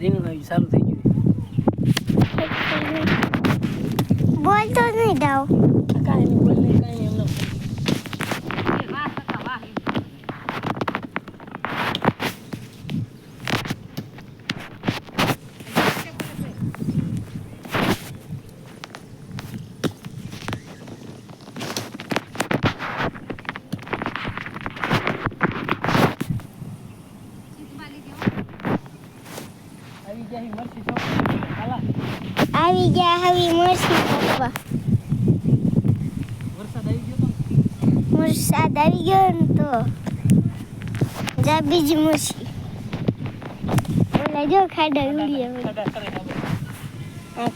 Ring ચાલુ થઈ ગયું બોલતો નહીં દાવ કાંઈ એમનો એ વાહ કાકા વાહ એમ. આવી ગયા મરસી છો હાલા આવી ગયા હવે મરસી પપ્પા વરસાદ આવી ગયો તો? ને જા બીજી મુસી ઓલા જો ખાડા ઉડી આવે.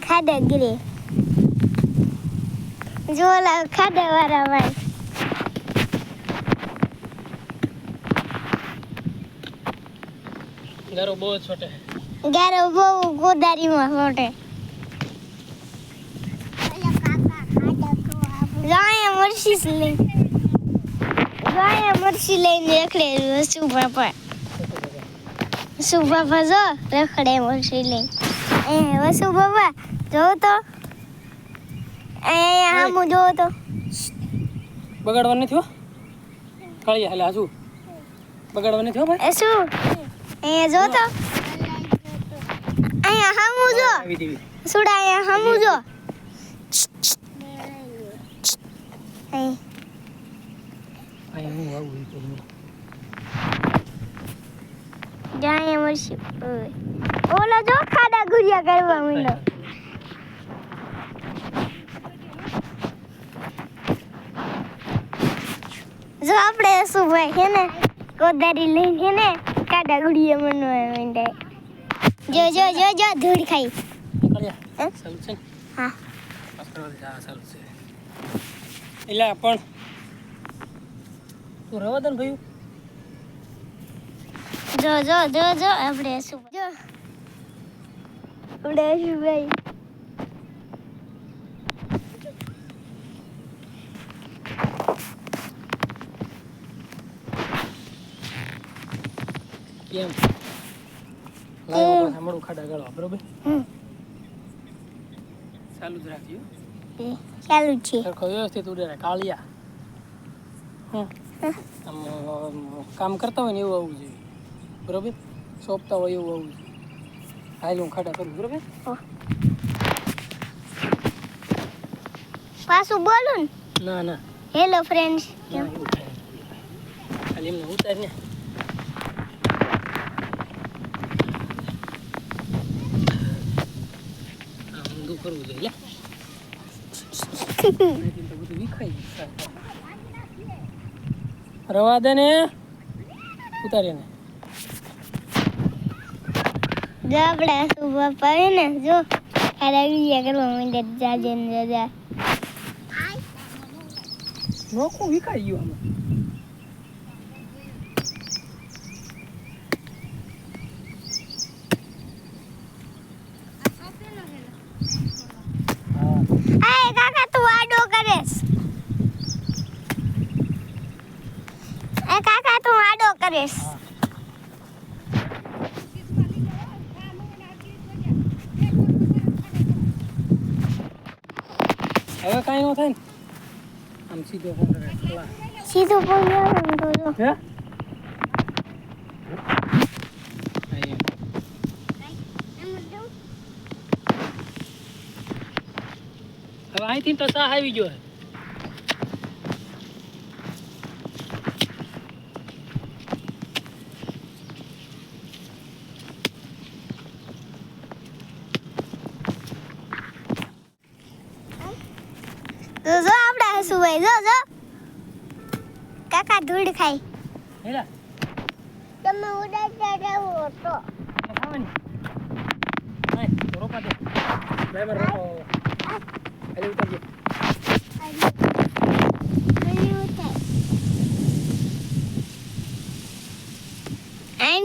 ખાડા ગીરે. જો ઓલા ખાડા વાળા ભાઈ ગારો બહુ છોટે. ગારો બહુ ગોદારીમાં ફોટે જાણે મરસી લઈ જાણે મરસી લઈને રખડે વસુ બાપા શું બાપા જો રખડે મરસી લઈ એ વસુ બાપા જો તો અહીંયા આમું જો તો બગાડવા નથી હો? કાળિયા હાલે હાજુ બગાડવા નથી હો ભાઈ? એ શું? અહીંયા જો તો અહીંયા હામું જો સુડા અહીંયા હામું જો અહીં અહીં હું આવું કહું. જાણે મરસી ઓલો જો ખાડા ગુરિયા કરવા માંડ્યો જો આપણે શું ભાઈ છે ને કોદારી લઈને ને ખાડા ગુરિયા મનવા માંડ્યા જો જો જો જો ધૂળ ખાઈ હા હા એટલે પણ તું રવા દે ને ભાઈ. જો જો જો જો આપણે શું જો. આપણે શું ભાઈ. કેમ? લાવો પાછા મળું ખાડા ગાળવા બરોબર? હમ. ચાલુ જ રાખ્યું ચાલુ છે સરખો વ્યવસ્થિત ઉડે રહે કાળિયા હમ કામ કરતા હોય ને એવું આવવું જોઈએ બરોબર સોંપતા હોય એવું આવવું જોઈએ હાલ હું ખાડા કરું બરોબર પાછું બોલું ને ના ના હેલો ફ્રેન્ડ્સ ના, ખાલી એમને ઉતાર ને કરવું જોઈએ લે નહીંતર તો બધું વિખાઈ જાય. રવા દે ને. ઉતારી ને. જો આપણે બાપા આવે ને જો. ખાડા ગુરિયા કરવા માંડ્યા જાજે ને જાજા. નોખું વિખાઈ ગયું આમાં હા એ કાકા તું આડો કરેસ એ કાકા તું આડો કરેસ હવે કાંઈ ન થાય ને. આમ સીધો ફોન કરે. સીધું પડી આવે ને તો જો. હે? હવે અહીંથી તો સાહ આવી ગયો છે. તો જો આપણે હસું ભાઈ જો જો કાકા ધૂળ ખાય હેલા તમે ઉડાડતા જાવ તો એટલે ખાવાની નહીં તો રોપા દે ડ્રાઈવર રોપો અરે ઉતારજે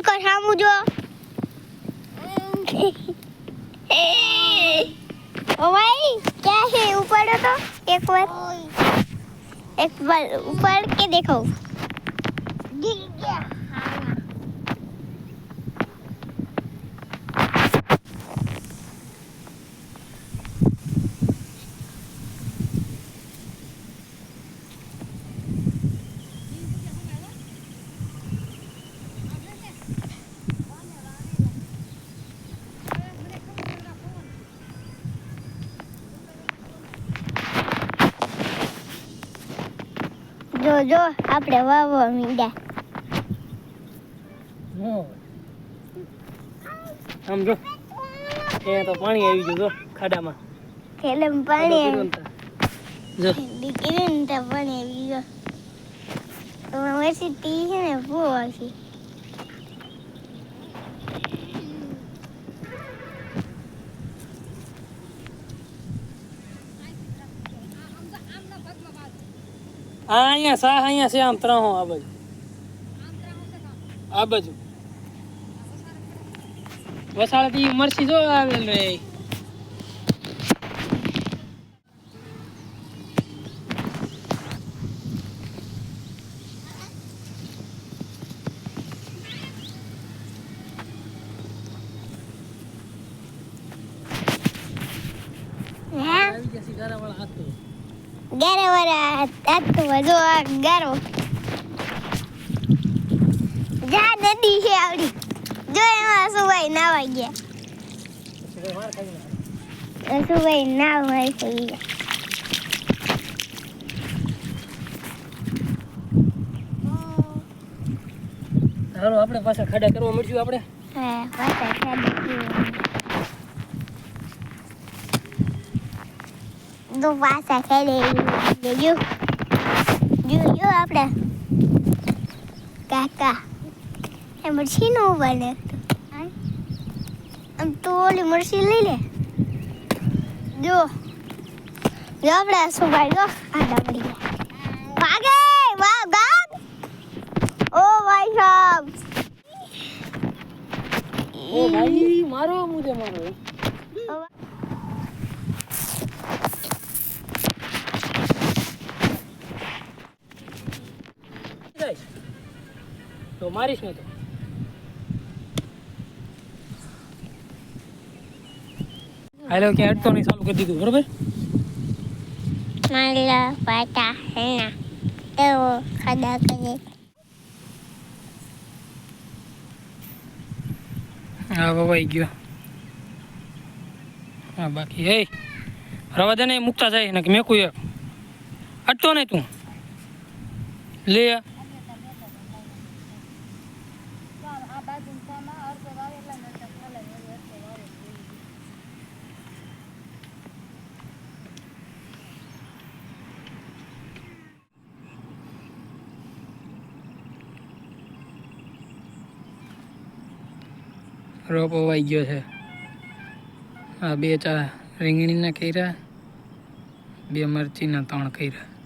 કર સામું જો ઓ ભાઈ ક્યાં તો એક વાર એક વાર ઉપાડ કે દેખાવ? જો જો આપણે વાવવા મીંડ્યા. આમ જો. એ તો પાણી આવી ગયું જો ખાડામાં. ખેલમ પાણી આવી ગયું. ને ત્યાં. દીકરી ને ત્યાં પાણી આવી ગયો. તો પછી ટી છે ને છે આ અહીંયા સા અહીંયા છે આમ ત્રણ આ બાજુ. આ બાજુ. વસાળથી મરસી જો આવેલ રે હે? આવી સિગારા વાળા હાથ. ગારો વાળા તો જો આ ગારો જા નદી છે આવડી જો એમાં સુભાઈ નાવા ગયા. સુભાઈ નાવા થઈ ગયા હાલો આપણે પાછા ખાડા કરવા મળશું આપણે. હા પાછા ખાલી તો પાછા ખેલે જો જો જો આપણે. કાકા, એ મરસી નો બને આમ તો ઓલી મરસી લઈ લે. જો. જો આપણે શું ભાઈ જો. આડા પડી ગયા ભાગે! વાહ ગાગ ઓ ભાઈ સાહેબ ઓ ભાઈ, મારો મુજે મારો? જાય. તો મારીશ ને તો. હાલો કે અડતો નહીં ચાલુ કરી દીધું બરોબર? માલા પાટા હેના તેઓ ખડા કરે. હા વવાઈ ગયો. હા બાકી હે. રવા દે ને મૂકતા જાય ને કે મેકું એક. અટતો નહીં તું. લે રોપ વવાઈ ગયો છે. આ બે ચા રીંગણીના કર્યા બે મરચીના ત્રણ કર્યા.